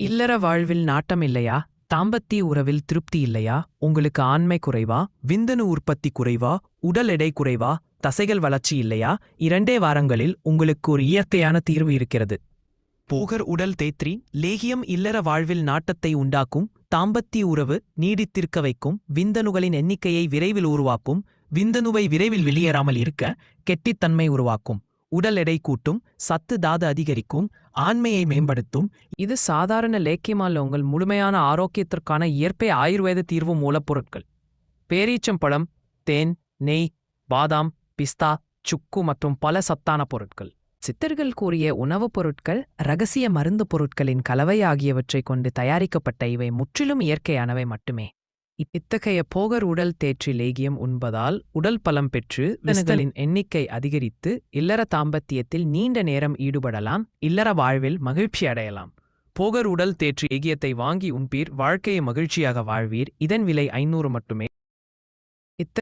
இல்லற வாழ்வில் நாட்டம் இல்லையா? தாம்பத்திய உறவில் திருப்தி இல்லையா? உங்களுக்கு ஆண்மை குறைவா? விந்தணு உற்பத்தி குறைவா? உடல் எடை குறைவா? தசைகள் வளர்ச்சி இல்லையா? இரண்டே வாரங்களில் உங்களுக்கு ஒரு இயற்கையான தீர்வு இருக்கிறது. போகர் உடல் தேத்ரி லேகியம் இல்லற வாழ்வில் நாட்டத்தை உண்டாக்கும் தாம்பத்திய உறவு நீடித்திருக்க வைக்கும் விந்தணுகளின் எண்ணிக்கையை விரைவில் உருவாக்கும் விந்தணுவை விரைவில் வெளியேறாமல் இருக்க கெட்டித்தன்மை உருவாக்கும். உடல் எடை கூட்டும் சத்து தாது அதிகரிக்கும் ஆண்மையை மேம்படுத்தும். இது சாதாரண லேக்கியமல்ல உங்கள் முழுமையான ஆரோக்கியத்திற்கான இயற்கை ஆயுர்வேத தீர்வு மூலப்பொருட்கள். பேரீச்சம்பழம் தேன் நெய் பாதாம் பிஸ்தா சுக்கு மற்றும் பல சத்தான பொருட்கள். சித்தர்கள் கூறிய உணவுப் பொருட்கள் ரகசிய மருந்து பொருட்களின் கலவை ஆகியவற்றைக் கொண்டு தயாரிக்கப்பட்ட இவை முற்றிலும் இயற்கையானவை மட்டுமே. இத்தகைய போகர் உடல் தேற்றி லேகியம் உண்பதால் உடல் பலம் பெற்று விஸ்தலின் எண்ணிக்கை அதிகரித்து இல்லற தாம்பத்தியத்தில் நீண்ட நேரம் ஈடுபடலாம் இல்லற வாழ்வில் மகிழ்ச்சி அடையலாம். போகர் உடல் தேற்றி லேகியத்தை வாங்கி உண்பீர் வாழ்க்கையை மகிழ்ச்சியாக வாழ்வீர். இதன் விலை ஐநூறு மட்டுமே. இத்த